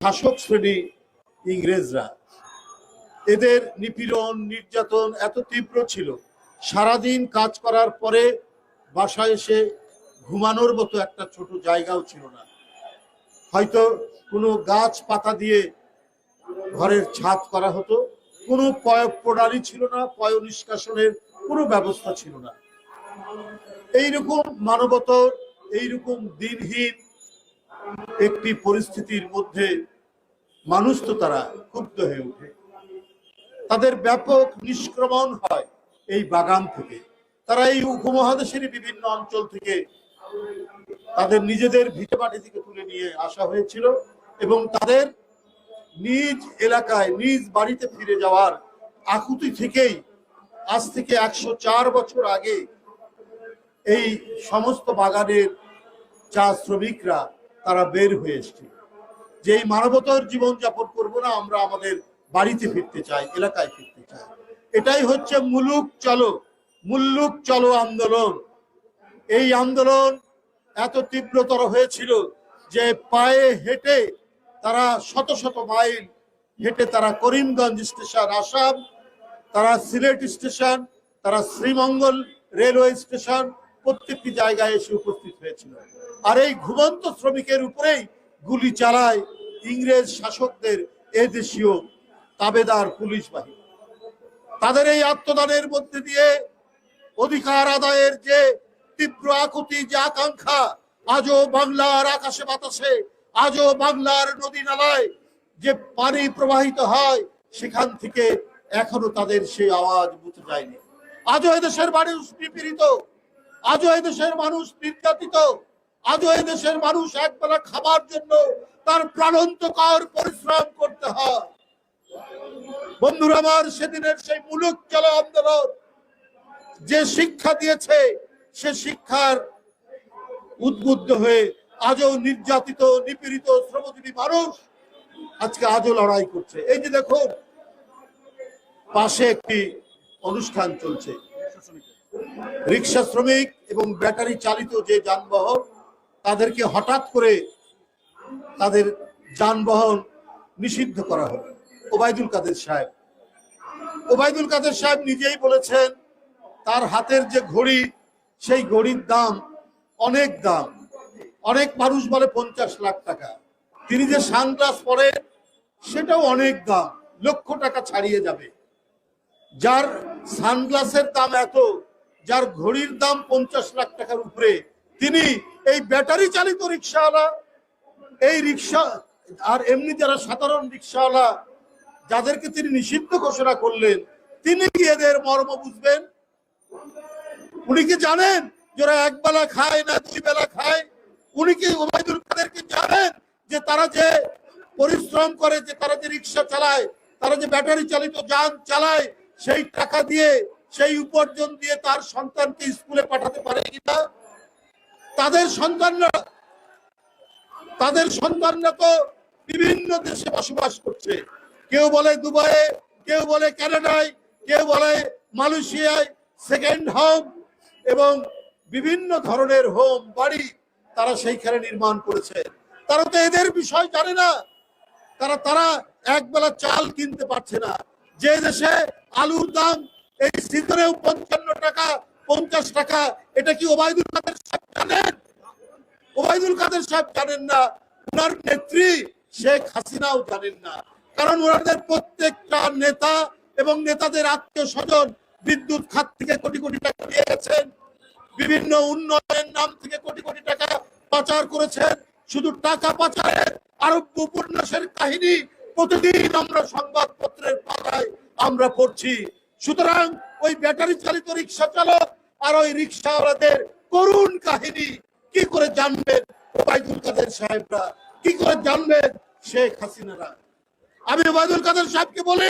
শাসক শ্রেণি ইংরেজরা। এদের নিপীড়ন, নির্যাতন এত তীব্র ছিল, সারাদিন কাজ করার পরে বাসায় এসে ঘুমানোর মতো একটা ছোট জায়গাও ছিল না। হয়তো কোনো গাছ পাতা দিয়ে ঘরের ছাদ করা হতো, কোনো পয় প্রণালী ছিল না, পয় নিষ্কাশনের কোনো ব্যবস্থা ছিল না। এইরকম মানবতর, এইরকম দিনহীন একটি পরিস্থিতির মধ্যে মানুষ তো তারা ক্ষুব্ধ হয়ে ওঠে। তাদের ব্যাপক নিষ্ক্রমণ হয় এই বাগান থেকে। তারা এই উপমহাদেশের বিভিন্ন অঞ্চল থেকে তাদের নিজেদের ভিটেমাটি থেকে তুলে নিয়ে আসা হয়েছিল এবং তাদের নিজ এলাকায়, নিজ বাড়িতে ফিরে যাওয়ার আকুতি থেকেই আজ থেকে একশো চার বছর আগে এই সমস্ত বাগানের চা শ্রমিকরা তারা বের হয়ে এসছে। যে এই মানবতার জীবন যাপন করব না, আমরা আমাদের বাড়িতে ফিরতে চাই, এলাকায় ফিরতে চাই। এটাই হচ্ছে মুলুক চলো, মুল্লুক চলো আন্দোলন। এই আন্দোলন এত তীব্রতর হয়েছিল যে পায়ে হেঁটে তারা শত শত মাইল হেঁটে তারা করিমগঞ্জ স্টেশন, আসাম, তারা সিলেট স্টেশন, তারা শ্রীমঙ্গল রেলওয়ে স্টেশন প্রত্যেকটি জায়গায় এসে উপস্থিত হয়েছিল। আর এই ঘুমন্ত শ্রমিকের উপরেই গুলি চালায় ইংরেজ শাসকদের এদেশীয় তাবেদার পুলিশ বাহিনী। তাদের এই আত্মদানের মধ্যে দিয়ে অধিকার আদায়ের যে তীব্র আকুতি, যে আকাঙ্ক্ষা, আজও বাংলার আকাশে বাতাসে, আজও বাংলার নদী নালায় যে পানি প্রবাহিত হয়, সেখান থেকে এখনও তাদের সেই আওয়াজ বুঝতে যায়নি। আজও এদেশের মানুষ নিপীড়িত আজও এদেশের মানুষ নির্যাতিত। আজও এদেশের মানুষ একবেলা খাবার জন্য তার প্রাণন্তকর পরিশ্রম করতে হয়। বন্ধুরা আমার, সেদিনের সেই মুলুক চলো আন্দোলন, যে শিক্ষা দিয়েছে, সে শিক্ষার উদ্বুদ্ধ হয়ে আজও নির্যাতিত, নিপীড়িত, শ্রমজীবী মানুষ আজকে আজও লড়াই করছে। এই যে দেখুন, পাশে একটি অনুষ্ঠান চলছে। রিক্সা শ্রমিক এবং ব্যাটারি চালিত যে যানবাহন, তাদেরকে হঠাৎ করে তাদের যানবাহন নিষিদ্ধ করা হলো। ওবায়দুল কাদের সাহেব। ওবায়দুল কাদের সাহেব নিজেই বলেছেন, তার হাতের যে ঘড়ি, সেই ঘড়ির দাম অনেক দাম। অনেক মানুষ বলে পঞ্চাশ লাখ টাকা। তিনি যে সানগ্লাস পরেন সেটাও অনেক দাম। লক্ষ টাকা ছাড়িয়ে যাবে। যার সানগ্লাসের দাম এত যার ঘড়ির দাম পঞ্চাশ লাখ টাকার উপরে, তিনি এই ব্যাটারি চালিত রিক্সাওয়ালা, এই রিক্সা, আর এমনি যারা সাধারণ রিক্সাওয়ালা, যাদেরকে তিনি নিষিদ্ধ ঘোষণা করলেন, তিনি কি এদের মর্ম বুঝবেন? উনি কি জানেন যারা এক বেলা খায় না দুই বেলা খায়? উনি কি ওবায়দুল কাদেরকে জানেন যে তারা যে পরিশ্রম করে, যে তারা যে রিক্সা চালায়, তারা যে ব্যাটারি চালিত যান চালায়, সেই টাকা দিয়ে সেই উপার্জন দিয়ে তার সন্তানকে স্কুলে পাঠাতে পারে কিনা তাদের সন্তানরা তাদের সন্তানরা তো বিভিন্ন দেশে বসবাস করছে। কেউ বলে দুবাইয়ে, কেউ বলে কানাডায়, কেউ বলে মালয়েশিয়ায় সেকেন্ড হোম এবং বিভিন্ন ধরনের হোম বাড়ি তারা সেইখানে নির্মাণ করেছে। তারা তো এদের বিষয় জানে না। তারা তারা এক বেলা চাল কিনতে পারছে না। যে দেশে আলুর দাম এই সিজনেও পঞ্চান্ন টাকা, পঞ্চাশ টাকা, এটা কি ওবায়দুল কাদের সাহেব জানেন? ওবায়দুল কাদের সাহেব জানেন না, ওনার নেত্রী শেখ হাসিনাও জানেন না। কারণ ওনাদের প্রত্যেকটা নেতা এবং নেতাদের আত্মীয় স্বজন বিদ্যুৎ খাত থেকে কোটি কোটি টাকা নিয়ে গেছেন বিভিন্ন উন্নয়নের নাম থেকে কোটি কোটি টাকা পাচার করেছেন। শুধু টাকা পাচারের আরব্য উপন্যাসের কাহিনী প্রতিদিন আমরা সংবাদপত্রের পাতায় আমরা পড়ছি। সুতরাং ওই ব্যাটারি চালিত রিক্সা চালক আর ওই রিক্সাওয়ালাদের করুণ কাহিনী কি করে জানবেন ওবায়দুল কাদের সাহেবরা? কি করে জানবেন শেখ হাসিনারা? আমি ওবায়দুল কাদের সাহেবকে বলি